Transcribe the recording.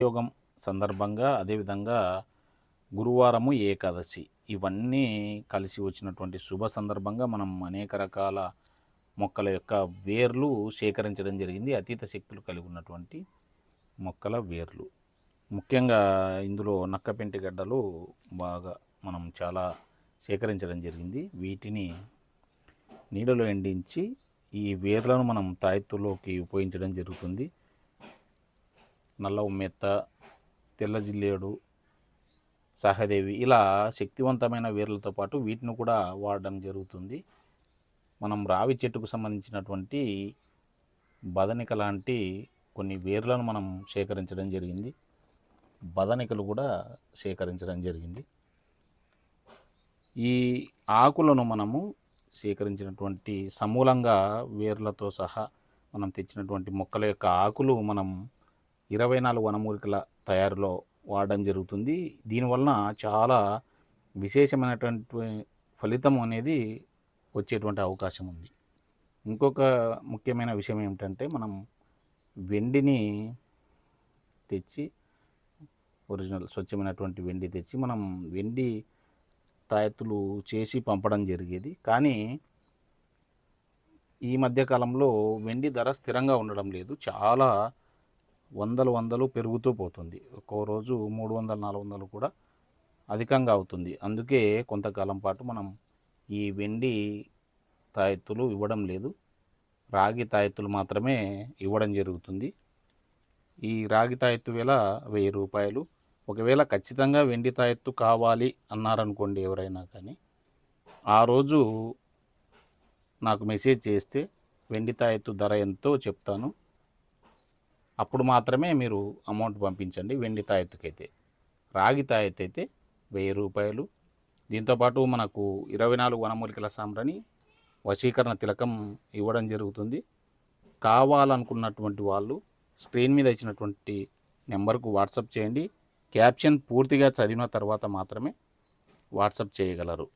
యోగం సందర్భంగా అదేవిధంగా గురువారము ఏకాదశి ఇవన్నీ కలిసి వచ్చినటువంటి శుభ సందర్భంగా మనం అనేక రకాల మొక్కల యొక్క వేర్లు సేకరించడం జరిగింది. అతీత శక్తులు కలిగి ఉన్నటువంటి మొక్కల వేర్లు. ముఖ్యంగా ఇందులో నక్కపెంటి గడ్డలు బాగా మనం చాలా సేకరించడం జరిగింది. వీటిని నీడలో ఎండించి ఈ వేర్లను మనం తాయెత్తులోకి ఉపయోగించడం జరుగుతుంది. నల్ల ఉమ్మెత్త తెల్ల జిల్లేడు సహదేవి ఇలా శక్తివంతమైన వేర్లతో పాటు వీటిని కూడా వాడడం జరుగుతుంది. మనం రావి చెట్టుకు సంబంధించినటువంటి బదనిక లాంటి కొన్ని వేర్లను మనం సేకరించడం జరిగింది. బదనికలు కూడా సేకరించడం జరిగింది. ఈ ఆకులను మనము సేకరించినటువంటి సమూలంగా వేర్లతో సహా మనం తెచ్చినటువంటి మొక్కల యొక్క ఆకులు మనం ఇరవై నాలుగు వనమూలికల తయారులో వాడడం జరుగుతుంది. దీనివలన చాలా విశేషమైనటువంటి ఫలితం అనేది వచ్చేటువంటి అవకాశం ఉంది. ఇంకొక ముఖ్యమైన విషయం ఏమిటంటే మనం వెండిని తెచ్చి ఒరిజినల్ స్వచ్ఛమైనటువంటి వెండి తెచ్చి మనం వెండి తాయెత్తులు చేసి పంపడం జరిగేది. కానీ ఈ మధ్యకాలంలో వెండి ధర స్థిరంగా ఉండడం లేదు. చాలా వందలు వందలు పెరుగుతూ పోతుంది. ఒక్కో రోజు మూడు వందలు నాలుగు వందలు కూడా అధికంగా అవుతుంది. అందుకే కొంతకాలం పాటు మనం ఈ వెండి తాయెత్తులు ఇవ్వడం లేదు. రాగి తాయెత్తులు మాత్రమే ఇవ్వడం జరుగుతుంది. ఈ రాగి తాయెత్తు వేల వెయ్యి రూపాయలు. ఒకవేళ ఖచ్చితంగా వెండి తాయెత్తు కావాలి అన్నారనుకోండి ఎవరైనా కానీ ఆ రోజు నాకు మెసేజ్ చేస్తే వెండి తాయెత్తు ధర ఎంతో చెప్తాను. అప్పుడు మాత్రమే మీరు అమౌంట్ పంపించండి వెండి తాయెత్తుకైతే. రాగి తాయెత్తు అయితే వెయ్యి రూపాయలు. దీంతోపాటు మనకు ఇరవై నాలుగు వనమూలికల సాంబ్రని వశీకరణ తిలకం ఇవ్వడం జరుగుతుంది. కావాలనుకున్నటువంటి వాళ్ళు స్క్రీన్ మీద ఇచ్చినటువంటి నెంబర్కు వాట్సాప్ చేయండి. క్యాప్షన్ పూర్తిగా చదివిన తర్వాత మాత్రమే వాట్సాప్ చేయగలరు.